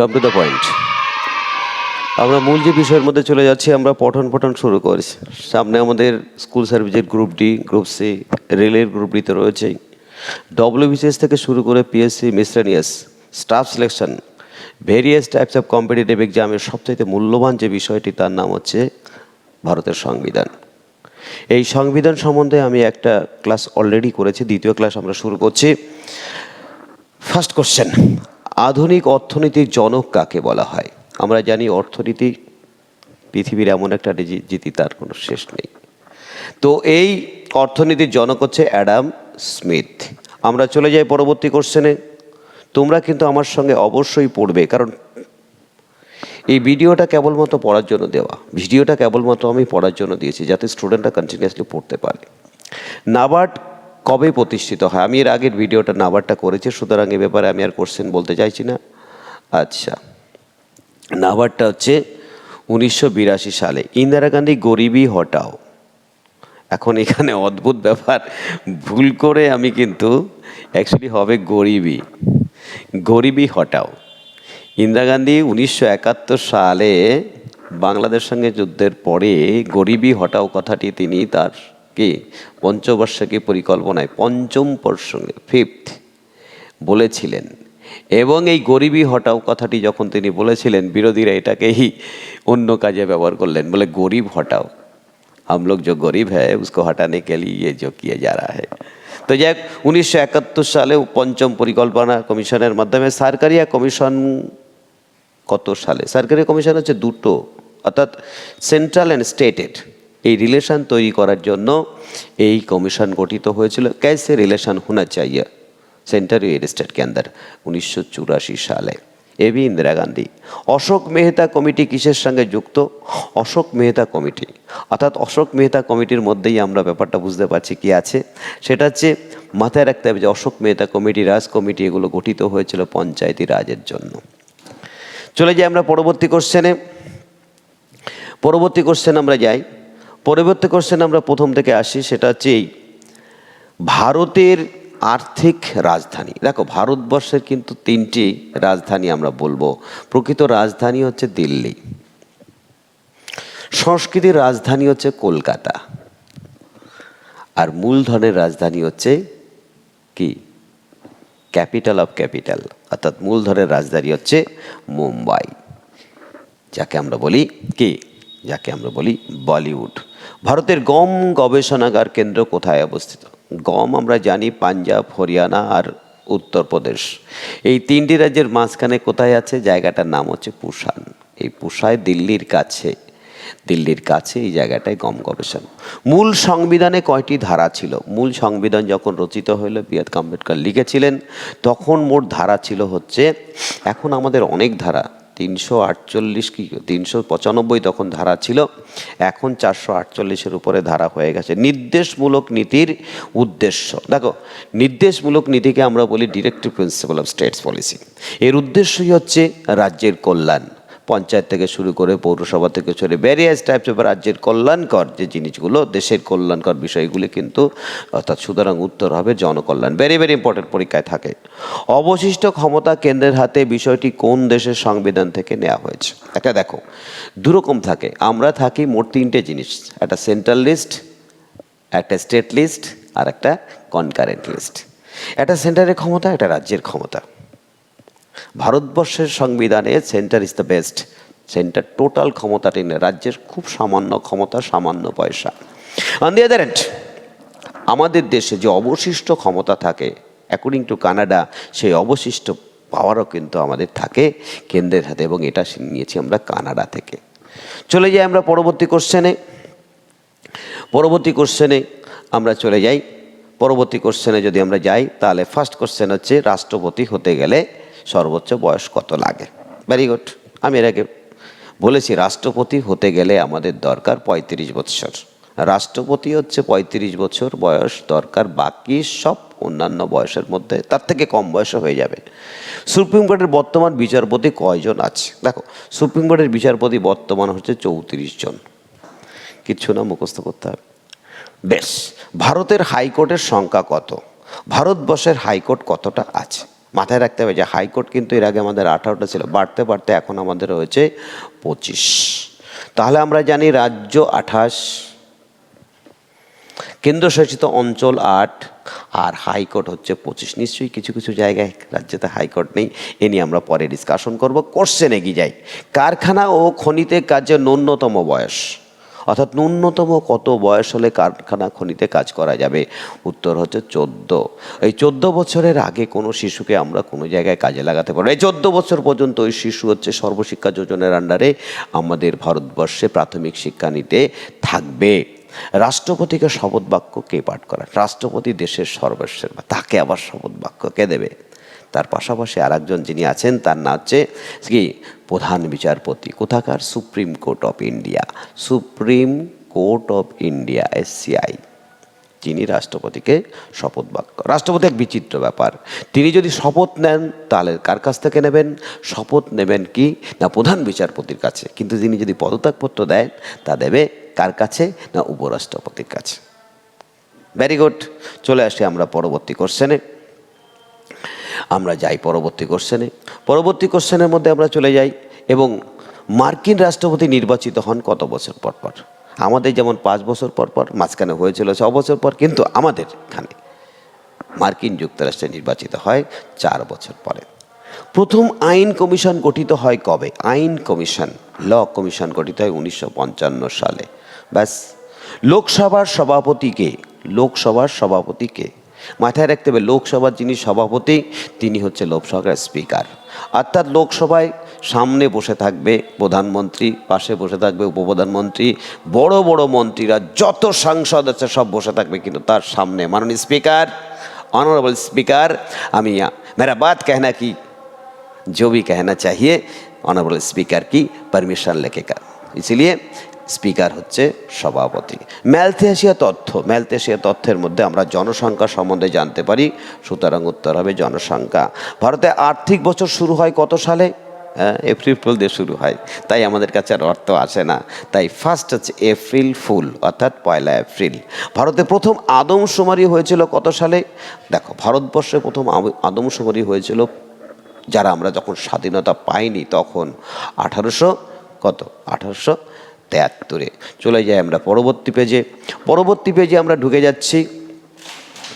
Come to the point আমরা মূল যে বিষয়ের মধ্যে চলে যাচ্ছি, আমরা পঠন পঠন শুরু করেছি। সামনে আমাদের স্কুল সার্ভিসের গ্রুপ ডি গ্রুপ সি রেলের গ্রুপ ডিতে রয়েছে। ডব্লিউবিসিএস থেকে শুরু করে PSC miscellaneous staff selection various types of competitive এক্সামের সবচাইতে মূল্যবান যে বিষয়টি, তার নাম হচ্ছে ভারতের সংবিধান। এই সংবিধান সম্বন্ধে আমি একটা ক্লাস অলরেডি করেছি, দ্বিতীয় ক্লাস আমরা শুরু করছি। ফার্স্ট কোশ্চেন আধুনিক অর্থনীতির জনক কাকে বলা হয়? আমরা জানি অর্থনীতি পৃথিবীর এমন একটা জিতি, তার কোনো শেষ নেই। তো এই অর্থনীতির জনক হচ্ছে অ্যাডাম স্মিথ। আমরা চলে যাই পরবর্তী কোশ্চেনে তোমরা কিন্তু আমার সঙ্গে অবশ্যই পড়বে, কারণ এই ভিডিওটা কেবলমাত্র পড়ার জন্য দেওয়া। ভিডিওটা কেবলমাত্র আমি পড়ার জন্য দিয়েছি, যাতে স্টুডেন্টরা কন্টিনিউয়াসলি পড়তে পারে। নাবার্ড কবে প্রতিষ্ঠিত হয়? আমি এর আগের ভিডিওটা নাবার্ডটা করেছি, সুতরাং এ ব্যাপারে আমি আর কোশ্চেন বলতে চাইছি না। আচ্ছা। নাবার্ডটা হচ্ছে উনিশশো বিরাশি সালে। ইন্দিরা গান্ধী গরিবই হটাও। এখন এখানে অদ্ভুত ব্যাপার। ভুল করে আমি কিন্তু অ্যাকচুয়ালি হবে গরিবই গরিবই হটাও। ইন্দিরা গান্ধী উনিশশো একাত্তর সালে বাংলাদেশ সঙ্গে যুদ্ধের পরে গরিবই হটাও কথাটি তিনি তার কি পঞ্চবর্ষকী পরিকল্পনায় পঞ্চম প্রসঙ্গে ফিফথ বলেছিলেন এবং এই গরিবই হটাও কথাটি যখন তিনি বলেছিলেন বিরোধীরা এটাকেই অন্য কাজে ব্যবহার করলেন বলে গরিব হটাও हम लोग जो गरीब है उसको हटाने के लिए ये जो किया जा रहा है তো যাই উনিশশো একাত্তর সালে পঞ্চম পরিকল্পনা কমিশনের মাধ্যমে সরকারিয়া কমিশন কত সালে সরকারি কমিশন হচ্ছে দুটো অর্থাৎ সেন্ট্রাল অ্যান্ড স্টেটেড এই রিলেশন তৈরি করার জন্য এই কমিশন গঠিত হয়েছিল। ক্যাসে রিলেশন হোনা চাইয়া সেন্টার রিয়েল এস্টেট কেন্দ্র, উনিশশো চুরাশি সালে। বি ইন্দিরা গান্ধী। অশোক মেহতা কমিটি কিসের সঙ্গে যুক্ত? অশোক মেহতা কমিটি। অর্থাৎ অশোক মেহতা কমিটির মধ্যেই আমরা ব্যাপারটা বুঝতে পারছি কি আছে। সেটা হচ্ছে, মাথায় রাখতে হবে যে অশোক মেহতা কমিটি, রাজ কমিটি এগুলো গঠিত হয়েছিল পঞ্চায়েতি রাজের জন্য। চলে যাই আমরা পরবর্তী কোশ্চেনে পরবর্তী কোশ্চেন আমরা যাই। পরবর্তী কোশ্চেন আমরা প্রথম থেকে আসি, সেটা হচ্ছে এই, ভারতের আর্থিক রাজধানী। দেখো, ভারতবর্ষের কিন্তু তিনটি রাজধানী আমরা বলব। প্রকৃত রাজধানী হচ্ছে দিল্লি। সংস্কৃতির রাজধানী হচ্ছে কলকাতা। আর মূলধনের রাজধানী হচ্ছে কি? Capital of capital. অর্থাৎ মূলধনের রাজধানী হচ্ছে মুম্বাই। যাকে আমরা বলি কি? যাকে আমরা বলি বলিউড। ভারতের গম গবেষণাগার কেন্দ্র কোথায় অবস্থিত? গম আমরা জানি পাঞ্জাব, হরিয়ানা আর উত্তরপ্রদেশ। এই তিনটি রাজ্যের মাঝখানে কোথায় আছে? জায়গাটার নাম হচ্ছে পুষান এই পুষায় দিল্লির কাছে দিল্লির কাছে এই জায়গাটায় গম গবেষণা। মূল সংবিধানে কয়টি ধারা ছিল? মূল সংবিধান যখন রচিত হলো বি আম্বেদকর লিখেছিলেন, তখন মোট ধারা ছিল হচ্ছে, এখন আমাদের অনেক ধারা তিনশো আটচল্লিশ কি, তিনশো পঁচানব্বই তখন ধারা ছিল। এখন চারশো আটচল্লিশের উপরে ধারা হয়ে গেছে। নির্দেশমূলক নীতির উদ্দেশ্য। দেখো, নির্দেশমূলক নীতিকে আমরা বলি directive principal of states policy এর উদ্দেশ্যই হচ্ছে রাজ্যের কল্যাণ। পঞ্চায়েত থেকে শুরু করে পৌরসভা থেকে শুরু ভ্যারিয়াস টাইপস অফ রাজ্যের কল্যাণকর যে জিনিসগুলো, দেশের কল্যাণকর বিষয়গুলি কিন্তু অর্থাৎ সুতরাং উত্তর হবে জনকল্যাণ। ভেরি ভেরি ইম্পর্টেন্ট পরীক্ষায় থাকে। অবশিষ্ট ক্ষমতা কেন্দ্রের হাতে বিষয়টি কোন দেশের সংবিধান থেকে নেওয়া হয়েছে? একটা দেখো, দুরকম থাকে। আমরা থাকি মোট তিনটে জিনিস, একটা সেন্ট্রাল লিস্ট একটা স্টেট লিস্ট আর একটা কনকারেন্ট লিস্ট একটা সেন্টারের ক্ষমতা, একটা রাজ্যের ক্ষমতা। ভারতবর্ষের সংবিধানে centre is the best centre total ক্ষমতাটি নেই রাজ্যের খুব সামান্য ক্ষমতা, সামান্য পয়সা। অন দি আদার আমাদের দেশে যে অবশিষ্ট ক্ষমতা থাকে অ্যাকর্ডিং টু কানাডা, সেই অবশিষ্ট পাওয়ারও কিন্তু আমাদের থাকে কেন্দ্রের হাতে এবং এটা নিয়েছি আমরা কানাডা থেকে। চলে যাই আমরা পরবর্তী কোশ্চেনে পরবর্তী কোশ্চেনে আমরা চলে যাই। পরবর্তী কোশ্চেনে যদি আমরা যাই, তাহলে ফার্স্ট কোশ্চেন হচ্ছে, রাষ্ট্রপতি হতে গেলে সর্বোচ্চ বয়স কত লাগে? ভেরি গুড আমি এর আগে বলেছি, রাষ্ট্রপতি হতে গেলে আমাদের দরকার পঁয়ত্রিশ বৎসর। রাষ্ট্রপতি হচ্ছে পঁয়ত্রিশ বছর বয়স, দরকার বাকি সব অন্যান্য বয়সের মধ্যে, তার থেকে কম বয়সে হয়ে যাবে। সুপ্রিম কোর্টের বর্তমান বিচারপতি কয়জন আছে? দেখো সুপ্রিম কোর্টের বিচারপতি বর্তমান হচ্ছে চৌত্রিশ জন। কিচ্ছু না, মুখস্থ করতে হবে। বেশ, ভারতের হাইকোর্টের সংখ্যা কত? ভারতবর্ষের হাইকোর্ট কতটা আছে? মাথায় রাখতে হবে যে হাইকোর্ট কিন্তু এর আগে আমাদের আঠারোটা ছিল, বাড়তে বাড়তে এখন আমাদের রয়েছে পঁচিশ। তাহলে আমরা জানি রাজ্য আঠাশ, কেন্দ্রশাসিত অঞ্চল আট, আর হাইকোর্ট হচ্ছে পঁচিশ। নিশ্চয়ই কিছু কিছু জায়গায় রাজ্যেতে হাইকোর্ট নেই, এ নিয়ে আমরা পরে ডিসকাশন করব। কোশ্চেন এগিয়ে যাই। কারখানা ও খনিতে কাজে ন্যূনতম বয়স। অর্থাৎ ন্যূনতম কত বয়স হলে কারখানা খনিতে কাজ করা যাবে? উত্তর হচ্ছে চোদ্দ। এই চোদ্দ বছরের আগে কোনো শিশুকে আমরা কোনো জায়গায় কাজে লাগাতে পারব এই চোদ্দ বছর পর্যন্ত ওই শিশু হচ্ছে সর্বশিক্ষা যোজনার আন্ডারে আমাদের ভারতবর্ষে প্রাথমিক শিক্ষা নিতে থাকবে। রাষ্ট্রপতিকে শপথ বাক্য কে পাঠ করা রাষ্ট্রপতি দেশের সর্বস্বের তাকে আবার শপথ বাক্য কে দেবে? তার পাশাপাশি আর একজন যিনি আছেন, তার নাম হচ্ছে কি? প্রধান বিচারপতি। কোথাকার? Supreme Court of India. Supreme Court of India SCI যিনি রাষ্ট্রপতিকে শপথ বাক্য রাষ্ট্রপতি এক বিচিত্র ব্যাপার। তিনি যদি শপথ নেন, তাহলে কার কাছ থেকে নেবেন? শপথ নেবেন কি? না, প্রধান বিচারপতির কাছে। কিন্তু তিনি যদি পদত্যাগপত্র দেন, তা দেবে কার কাছে? না, উপরাষ্ট্রপতির কাছে। ভেরি গুড চলে আসি আমরা পরবর্তী কোশ্চেনে আমরা যাই পরবর্তী কোশ্চেনে। পরবর্তী কোশ্চেনের মধ্যে আমরা চলে যাই এবং মার্কিন রাষ্ট্রপতি নির্বাচিত হন কত বছর পর পর? আমাদের যেমন পাঁচ বছর পর পর, মাঝখানে হয়েছিল ছ বছর পর, কিন্তু আমাদের এখানে মার্কিন যুক্তরাষ্ট্রে নির্বাচিত হয় চার বছর পরে। প্রথম আইন কমিশন গঠিত হয় কবে? আইন কমিশন, ল কমিশন গঠিত হয় উনিশশো পঞ্চান্ন সালে। ব্যাস, লোকসভার সভাপতিকে লোকসভার সভাপতিকে মাথায় রাখতে হবে লোকসভার যিনি সভাপতি তিনি হচ্ছে লোকসভার স্পিকার অর্থাৎ লোকসভায় সামনে বসে থাকবে প্রধানমন্ত্রী পাশে বসে থাকবে উপপ্রধানমন্ত্রী বড় বড় মন্ত্রীরা যত সাংসদ আছে সব বসে থাকবে কিন্তু তার সামনে মাননীয় স্পিকার ऑनरेबल स्पीकर हमें यहाँ मेरा बात कहना कि जो भी कहना चाहिए ऑनरेबल स्पीकर की परमिशन लेके कर इसलिए স্পিকার হচ্ছে সভাপতি। ম্যালথেশিয়া তথ্য। ম্যালথেশিয়া তথ্যের মধ্যে আমরা জনসংখ্যা সম্বন্ধে জানতে পারি, সুতরাং উত্তর হবে জনসংখ্যা। ভারতে আর্থিক বছর শুরু হয় কত সালে? হ্যাঁ এপ্রিল ফুল দিয়ে শুরু হয়। তাই আমাদের কাছে আর অর্থ আসে না। তাই ফার্স্ট হচ্ছে এপ্রিল ফুল, অর্থাৎ পয়লা এপ্রিল। ভারতে প্রথম আদমশুমারি হয়েছিল কত সালে? দেখো, ভারতবর্ষে প্রথম আদমশুমারি হয়েছিল যারা আমরা যখন স্বাধীনতা পাইনি তখন। আঠারোশো কত? আঠারোশো তেয়াত্তরে চলে যাই আমরা পরবর্তী পেজে পরবর্তী পেজে আমরা ঢুকে যাচ্ছি।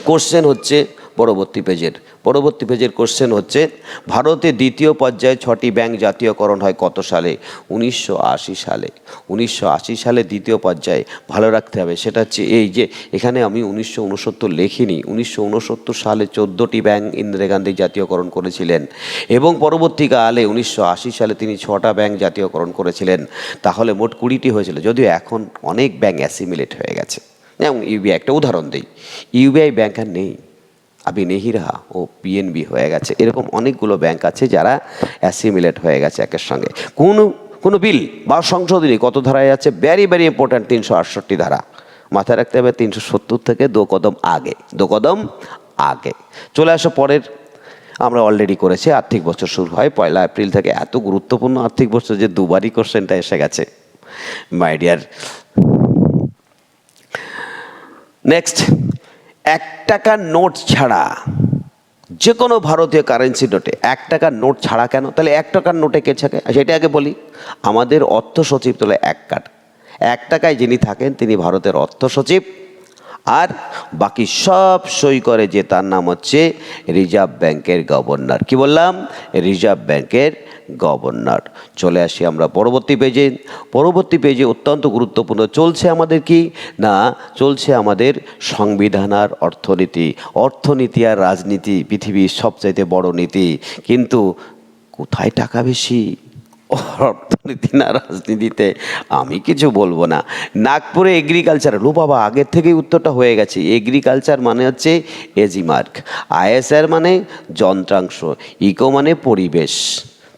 কোশ্চেন হচ্ছে পরবর্তী পেজের। পরবর্তী পেজের কোশ্চেন হচ্ছে, ভারতে দ্বিতীয় পর্যায়ে ছটি ব্যাংক জাতীয়করণ হয় কত সালে? উনিশশো আশি সালে। উনিশশো আশি সালে দ্বিতীয় পর্যায়ে ভালো রাখতে হবে। সেটা হচ্ছে এই যে, এখানে আমি উনিশশো উনসত্তর লেখিনি। উনিশশো উনসত্তর সালে চোদ্দোটি ব্যাংক ইন্দিরা গান্ধী জাতীয়করণ করেছিলেন এবং পরবর্তীকালে উনিশশো আশি সালে তিনি ছটা ব্যাংক জাতীয়করণ করেছিলেন। তাহলে মোট কুড়িটি হয়েছিল। যদিও এখন অনেক ব্যাংক অ্যাসিমিলেট হয়ে গেছে। যেমন ইউবিআই, একটা উদাহরণ দিই। ইউবিআই ব্যাংক আর নেই। আবি নেহিরা ও পিএনবি হয়ে গেছে। এরকম অনেকগুলো ব্যাংক আছে যারা অ্যাসিমিলেট হয়ে গেছে একের সঙ্গে। কোন, কোনো বিল বা সংশোধনী কত ধারায় আছে? ভ্যারি ভ্যারি ইম্পর্ট্যান্ট তিনশো আটষট্টি ধারা। মাথায় রাখতে হবে, তিনশো সত্তর থেকে দু কদম আগে। দু কদম আগে। চলে আসো পরের। আমরা অলরেডি করেছি, আর্থিক বছর শুরু হয়, পয়লা এপ্রিল থেকে। এত গুরুত্বপূর্ণ আর্থিক বছর যে দুবারই কোশ্চেনটা এসে গেছে। মাই ডিয়ার নেক্সট এক টাকার নোট ছাড়া যে কোনো ভারতীয় কারেন্সি নোটে এক টাকার নোট ছাড়া কেন? তাহলে এক টাকার নোটে কে থাকে? সেটা আগে বলি। আমাদের অর্থ সচিব তোলে এক কাট এক টাকায় যিনি থাকেন, তিনি ভারতের অর্থ সচিব। আর বাকি সব সই করে যে তার নাম হচ্ছে রিজার্ভ ব্যাংকের গভর্নর। কি বললাম? রিজার্ভ ব্যাংকের গভর্নর। চলে আসি আমরা পরবর্তী পেজে পরবর্তী পেজে অত্যন্ত গুরুত্বপূর্ণ, চলছে আমাদের কি? না, চলছে আমাদের সংবিধান আর অর্থনীতি। অর্থনীতি আর রাজনীতি পৃথিবীর সবচাইতে বড় নীতি। কিন্তু কোথায় টাকা বেশি? অর্থনীতি না রাজনীতিতে আমি কিছু বলব না। নাগপুরে এগ্রিকালচার লো বাবা, আগের থেকেই উত্তরটা হয়ে গেছে। এগ্রিকালচার মানে হচ্ছে এজিমার্ক আইএসআর মানে যন্ত্রাংশ। ইকো মানে পরিবেশ।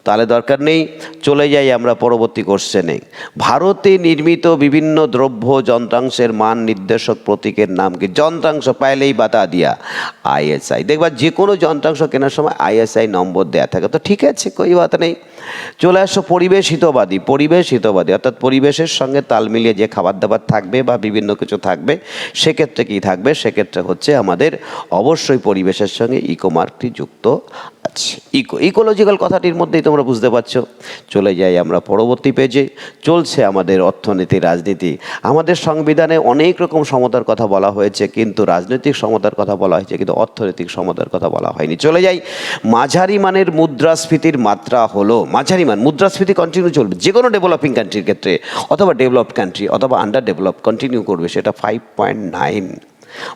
তাহলে দরকার নেই, চলে যাই আমরা পরবর্তী কোশ্চেনে ভারতে নির্মিত বিভিন্ন দ্রব্য যন্ত্রাংশের মান নির্দেশক প্রতীকের নাম কি? যন্ত্রাংশ, পাইলেই বাতা দিয়া। আইএসআই দেখবা যে কোনো যন্ত্রাংশ কেনার সময় আইএসআই নম্বর দেয়া থাকে। তো ঠিক আছে, কই বাত নেই। চলে আসো পরিবেশ হিতবাদী পরিবেশ হিতবাদী অর্থাৎ পরিবেশের সঙ্গে তাল মিলিয়ে যে খাবার দাবার থাকবে বা বিভিন্ন কিছু থাকবে, সেক্ষেত্রে কি থাকবে? সেক্ষেত্রে হচ্ছে আমাদের অবশ্যই পরিবেশের সঙ্গে ইকো মার্কটি যুক্ত আছে। ইকো ইকোলজিক্যাল কথাটির মধ্যেই তোমরা বুঝতে পারছ। চলে যাই আমরা পরবর্তী পেজে চলছে আমাদের অর্থনীতি, রাজনীতি। আমাদের সংবিধানে অনেক রকম সমতার কথা বলা হয়েছে, কিন্তু রাজনৈতিক সমতার কথা বলা হয়েছে, কিন্তু অর্থনৈতিক সমতার কথা বলা হয়নি। চলে যাই। মাঝারি মানের মুদ্রাস্ফীতির মাত্রা হলো, মাঝারি মান, মুদ্রাস্ফীতি কন্টিনিউ চলবে যে কোনো ডেভেলপিং কান্ট্রির ক্ষেত্রে, অথবা ডেভেলপড কান্ট্রি অথবা আন্ডার ডেভেলপ কন্টিনিউ করবে, সেটা ফাইভ পয়েন্ট নাইন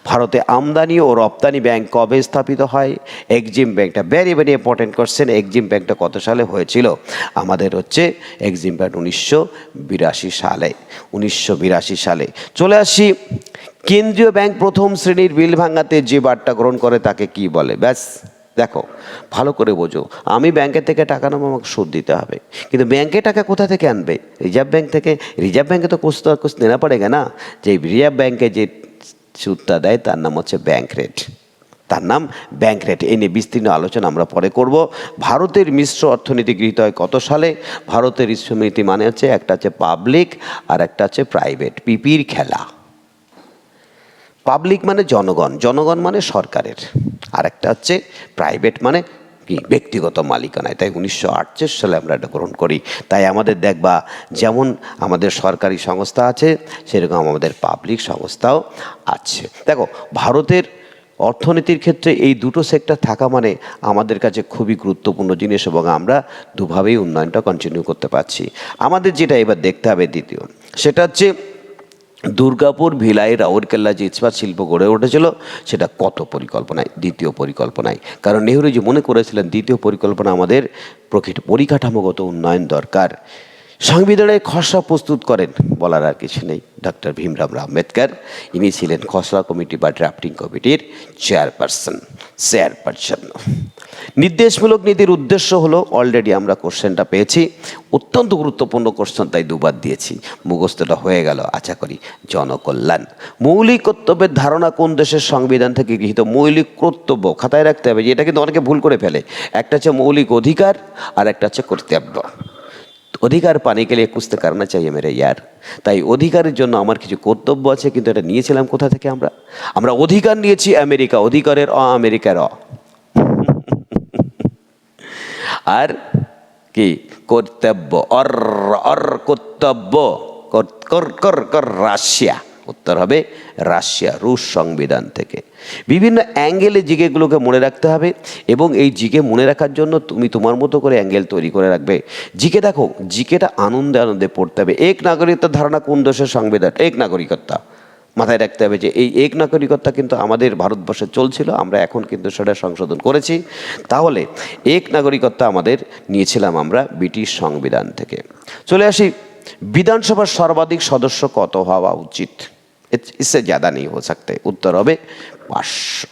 ভারতে আমদানি ও রপ্তানি ব্যাংক কবে স্থাপিত হয়? এক্সিম ব্যাংকটা very very important question EXIM ব্যাংকটা কত সালে হয়েছিল? আমাদের হচ্ছে এক্সিম ব্যাংক উনিশশো বিরাশি সালে। উনিশশো বিরাশি সালে। চলে আসি, কেন্দ্রীয় ব্যাংক প্রথম শ্রেণির বিল ভাঙাতে যে বার্তা গ্রহণ করে তাকে কি বলে? ব্যাস, দেখো, ভালো করে বোঝো। আমি ব্যাংকের থেকে টাকা নেব, আমাকে সুদ দিতে হবে। কিন্তু ব্যাংকে টাকা কোথা থেকে আনবে? রিজার্ভ ব্যাংক থেকে? রিজার্ভ ব্যাংকে তো কুছ তো কুছ নেনা পড়েগা না যে রিজার্ভ ব্যাংকে যে সুদটা দেয়, তার নাম হচ্ছে ব্যাংক রেট তার নাম ব্যাংক রেট এ নিয়ে বিস্তীর্ণ আলোচনা আমরা পরে করব। ভারতের মিশ্র অর্থনীতি গৃহীত হয় কত সালে? ভারতের ইস্যমীতি মানে হচ্ছে একটা হচ্ছে পাবলিক আর একটা হচ্ছে প্রাইভেট, পিপির খেলা। পাবলিক মানে জনগণ জনগণ মানে সরকারের। আর একটা হচ্ছে প্রাইভেট মানে কি ব্যক্তিগত মালিকানায়? তাই উনিশশো আটচল্লিশ সালে আমরা এটা গ্রহণ করি। তাই আমাদের দেখবা যেমন আমাদের সরকারি সংস্থা আছে, সেরকম আমাদের পাবলিক সংস্থাও আছে। দেখো, ভারতের অর্থনীতির ক্ষেত্রে এই দুটো সেক্টর থাকা মানে আমাদের কাছে খুবই গুরুত্বপূর্ণ জিনিস এবং আমরা দুভাবেই উন্নয়নটা কন্টিনিউ করতে পারছি। আমাদের যেটা এবার দেখতে হবে দ্বিতীয়, সেটা হচ্ছে দুর্গাপুর, ভিলাই, রাউরকেল্লা যে ইস্পাত শিল্প গড়ে উঠেছিল, সেটা কত পরিকল্পনায়? দ্বিতীয় পরিকল্পনায়। কারণ নেহরুজি মনে করেছিলেন, দ্বিতীয় পরিকল্পনা আমাদের প্রকৃত পরিকাঠামোগত উন্নয়ন দরকার। সংবিধানের খসড়া প্রস্তুত করেন, বলার আর কিছু নেই। ডক্টর ভীমরাম আম্বেদকর, ইনি ছিলেন খসড়া কমিটি বা ড্রাফটিং কমিটির চেয়ারপারসন চেয়ারপারসন নির্দেশমূলক নীতির উদ্দেশ্য হলো অলরেডি আমরা কোশ্চেনটা পেয়েছি। অত্যন্ত গুরুত্বপূর্ণ কোশ্চেন তাই দুবার দিয়েছি। মুখস্থটা হয়ে গেল, আশা করি জনকল্যাণ। মৌলিক কর্তব্যের ধারণা কোন দেশের সংবিধান থেকে গৃহীত? মৌলিক কর্তব্য খাতায় রাখতে হবে এটা কিন্তু অনেকে ভুল করে ফেলে। একটা হচ্ছে মৌলিক অধিকার আর একটা হচ্ছে কর্তব্য। অধিকার পানে গেলে কুছতে কারণা চাইয়ে মেরে ইয়ার। তাই অধিকারের জন্য আমার কিছু কর্তব্য আছে, কিন্তু এটা নিয়েছিলাম কোথা থেকে আমরা? আমরা অধিকার নিয়েছি আমেরিকা, অধিকারের অ, আমেরিকার অ। আর কি? কর্তব্য। অর অর কর্তব্য। কর- কর কর রাশিয়া। উত্তর হবে রাশিয়া, রুশ সংবিধান থেকে। বিভিন্ন অ্যাঙ্গেলে জিকেগুলোকে মনে রাখতে হবে এবং এই জিকে মনে রাখার জন্য তুমি তোমার মতো করে অ্যাঙ্গেল তৈরি করে রাখবে। জিকে দেখো, জিকেটা আনন্দে আনন্দে পড়তে হবে। এক নাগরিকতার ধারণা কোন দেশের সংবিধান? এক নাগরিকত্বা। মাথায় রাখতে হবে যে এই এক নাগরিকতা কিন্তু আমাদের ভারতবর্ষে চলছিল, আমরা এখন কিন্তু সেটা সংশোধন করেছি। তাহলে এক নাগরিকত্ব আমাদের নিয়েছিলাম আমরা ব্রিটিশ সংবিধান থেকে। চলে আসি, বিধানসভার সর্বাধিক সদস্য কত হওয়া উচিত? ইসে জাদা নেই হয়ে থাকতে। উত্তর হবে পাঁচশো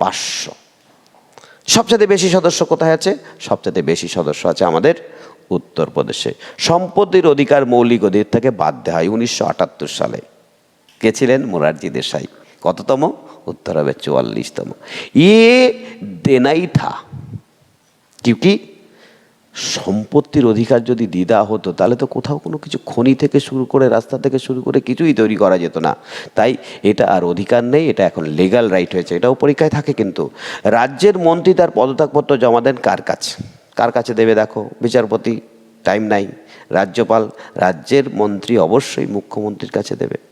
পাঁচশো। সবচেয়ে বেশি সদস্য কোথায় আছে? সবচেয়ে বেশি সদস্য আছে আমাদের উত্তরপ্রদেশে। সম্পত্তির অধিকার মৌলিক অধিকার থেকে বাদ দেওয়া হয় উনিশশো আটাত্তর সালে। কে ছিলেন? মোরারজি দেশাই। কততম? উত্তর হবে চুয়াল্লিশতম। ইয়ে দেনাই থা কি? সম্পত্তির অধিকার যদি দিদা হতো, তাহলে তো কোথাও কোনো কিছু খনি থেকে শুরু করে, রাস্তা থেকে শুরু করে কিছুই তৈরি করা যেত না। তাই এটা আর অধিকার নেই, এটা এখন লিগ্যাল রাইট হয়েছে। এটাও পরীক্ষায় থাকে কিন্তু। রাজ্যের মন্ত্রী তার পদত্যাগপত্র জমা দেন কার কাছে? কার কাছে দেবে দেখো? বিচারপতি টাইম নাই। রাজ্যপাল, রাজ্যের মন্ত্রী অবশ্যই মুখ্যমন্ত্রীর কাছে দেবে।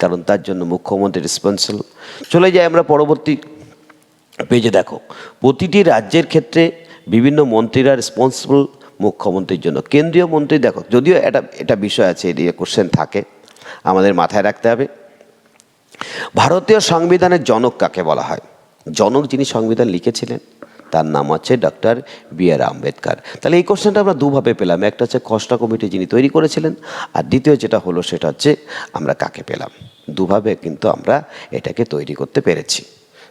কারণ তার জন্য মুখ্যমন্ত্রী রেসপন্সিবল চলে যাই আমরা পরবর্তী পেজে দেখো। প্রতিটি রাজ্যের ক্ষেত্রে বিভিন্ন মন্ত্রীরা রেসপন্সিবল মুখ্যমন্ত্রীর জন্য। কেন্দ্রীয় মন্ত্রী, দেখো, যদিও এটা এটা বিষয় আছে এদিকে কোশ্চেন থাকে। আমাদের মাথায় রাখতে হবে। ভারতীয় সংবিধানের জনক কাকে বলা হয়? জনক যিনি সংবিধান লিখেছিলেন তার নাম হচ্ছে ডক্টর বি আর আম্বেদকর। তাহলে এই কোশ্চেনটা আমরা দুভাবে পেলাম। একটা হচ্ছে খসড়া কমিটি যিনি তৈরি করেছিলেন, আর দ্বিতীয় যেটা হলো সেটা হচ্ছে আমরা কাকে পেলাম। দুভাবে কিন্তু আমরা এটাকে তৈরি করতে পেরেছি।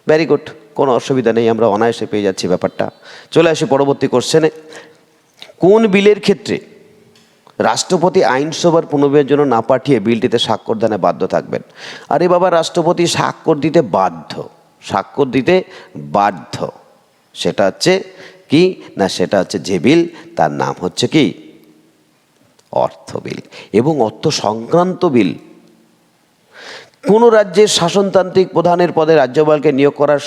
ভেরি গুড কোনো অসুবিধা নেই, আমরা অনায়াসে পেয়ে যাচ্ছি ব্যাপারটা। চলে আসি পরবর্তী কোশ্চেনে কোন বিলের ক্ষেত্রে রাষ্ট্রপতি আইনসভার পুনর্বিবেচনার জন্য না পাঠিয়ে বিলটিতে স্বাক্ষর দানে বাধ্য থাকবেন? আরে বাবা, রাষ্ট্রপতি স্বাক্ষর দিতে বাধ্য। স্বাক্ষর দিতে বাধ্য। সেটা হচ্ছে কি? না, সেটা হচ্ছে যে বিল তার নাম হচ্ছে কি? অর্থ বিল এবং অর্থ সংক্রান্ত বিল। কোনো রাজ্যের শাসনতান্ত্রিক প্রধানের পদে রাজ্যপালকে নিয়োগ করার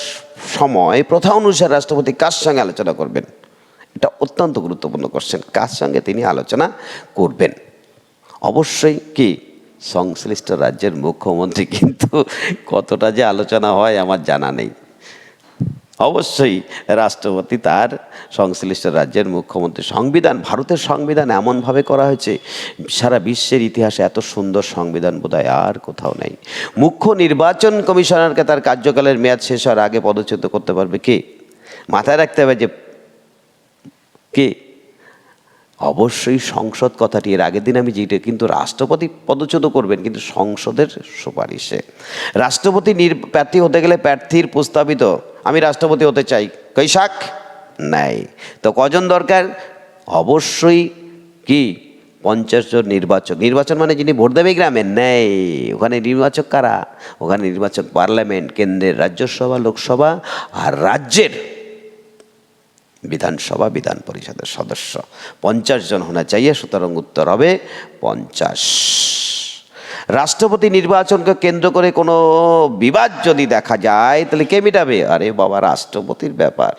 সময় প্রথা অনুসারে রাষ্ট্রপতি কার সঙ্গে আলোচনা করবেন? এটা অত্যন্ত গুরুত্বপূর্ণ কোশ্চেন কার সঙ্গে তিনি আলোচনা করবেন? অবশ্যই কি? সংশ্লিষ্ট রাজ্যের মুখ্যমন্ত্রী কিন্তু কতটা যে আলোচনা হয় আমার জানা নেই। অবশ্যই রাষ্ট্রপতি তার সংশ্লিষ্ট রাজ্যের মুখ্যমন্ত্রী সংবিধান, ভারতের সংবিধান এমনভাবে করা হয়েছে, সারা বিশ্বের ইতিহাসে এত সুন্দর সংবিধান বোধহয় আর কোথাও নেই। মুখ্য নির্বাচন কমিশনারকে তার কার্যকালের মেয়াদ শেষ হওয়ার আগে পদচ্যুত করতে পারবে কে? মাথায় রাখতে হবে যে কে? অবশ্যই সংসদ কথাটি এর আগের দিন আমি যেটা কিন্তু রাষ্ট্রপতি পদচ্যুত করবেন, কিন্তু সংসদের সুপারিশে। রাষ্ট্রপতি নির প্রার্থী হতে গেলে প্রার্থীর প্রস্তাবিত আমি রাষ্ট্রপতি হতে চাই। কৈশাক? নাই। তো কজন দরকার? অবশ্যই কি? পঞ্চাশ জন নির্বাচক। নির্বাচন মানে যিনি ভোট দেবে গ্রামে? নেই। ওখানে নির্বাচক কারা? ওখানে নির্বাচক পার্লামেন্ট, কেন্দ্রের রাজ্যসভা, লোকসভা আর রাজ্যের বিধানসভা, বিধান পরিষদের সদস্য। পঞ্চাশ জন হোনা চাইয়ে সুতরাং উত্তর হবে পঞ্চাশ। রাষ্ট্রপতি নির্বাচনকে কেন্দ্র করে কোনো বিবাদ যদি দেখা যায়, তাহলে কে মিটাবে? আরে বাবা, রাষ্ট্রপতির ব্যাপার।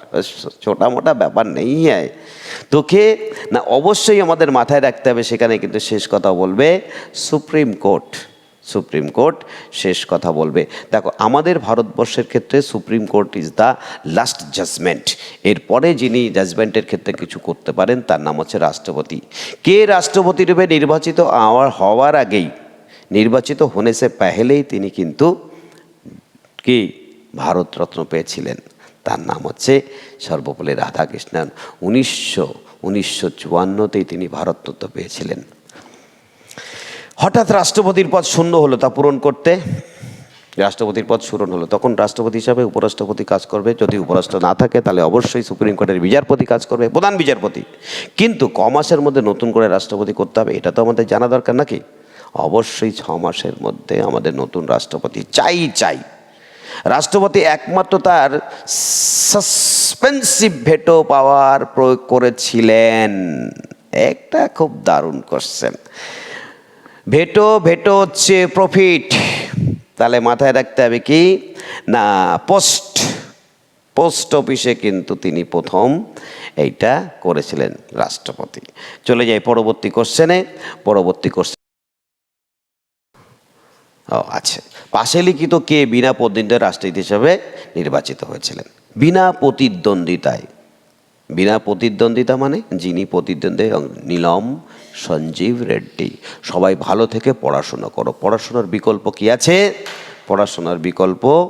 ছোটা মোটা ব্যাপার নেই হ্যায় তোকে না, অবশ্যই আমাদের মাথায় রাখতে হবে, সেখানে কিন্তু শেষ কথা বলবে সুপ্রিম কোর্ট। সুপ্রিম কোর্ট শেষ কথা বলবে। দেখো, আমাদের ভারতবর্ষের ক্ষেত্রে Supreme Court is the last judgement এরপরে যিনি জাজমেন্টের ক্ষেত্রে কিছু করতে পারেন, তার নাম হচ্ছে রাষ্ট্রপতি। কে রাষ্ট্রপতি রূপে নির্বাচিত হওয়ার আগেই নির্বাচিত হনে সে পেহেলেই তিনি কিন্তু কি ভারতরত্ন পেয়েছিলেন। তার নাম হচ্ছে সর্বপল্লী রাধাকৃষ্ণন। উনিশশো উনিশশো চুয়ান্নতেই তিনি ভারতরত্ন পেয়েছিলেন। হঠাৎ রাষ্ট্রপতির পদ শূন্য হলো তা পূরণ করতে। রাষ্ট্রপতির পদ পূরণ হলো। তখন রাষ্ট্রপতি হিসাবে উপরাষ্ট্রপতি কাজ করবে। যদি উপরাষ্ট্র না থাকে, তাহলে অবশ্যই সুপ্রিম কোর্টের বিচারপতি কাজ করবে, প্রধান বিচারপতি। কিন্তু ক মাসের মধ্যে নতুন করে রাষ্ট্রপতি করতে হবে, এটা তো আমাদের জানা দরকার নাকি? অবশ্যই ছ মাসের মধ্যে আমাদের নতুন রাষ্ট্রপতি, চাই চাই। রাষ্ট্রপতি একমাত্র তার সাসপেন্সিভ ভেটো পাওয়ার প্রয়োগ করেছিলেন। একটা খুব দারুণ কোশ্চেন ভেটো ভেটো হচ্ছে প্রফিট তাহলে মাথায় রাখতে হবে কি? না পোস্ট পোস্ট অফিসে কিন্তু তিনি প্রথম এইটা করেছিলেন রাষ্ট্রপতি। চলে যাই পরবর্তী কোশ্চেনে পরবর্তী কোশ্চেন ও আছে পাশে লিখিত কে বিনা প্রতিদ্বন্দ্বিতা রাষ্ট্রপতি হিসাবে নির্বাচিত হয়েছিলেন? বিনা প্রতিদ্বন্দ্বিতায়। বিনা প্রতিদ্বন্দ্বিতা মানে যিনি প্রতিদ্বন্দ্বী নীলম, সঞ্জীব রেড্ডি। সবাই ভালো থেকে পড়াশুনো করো। পড়াশোনার বিকল্প কি আছে? পড়াশোনার বিকল্প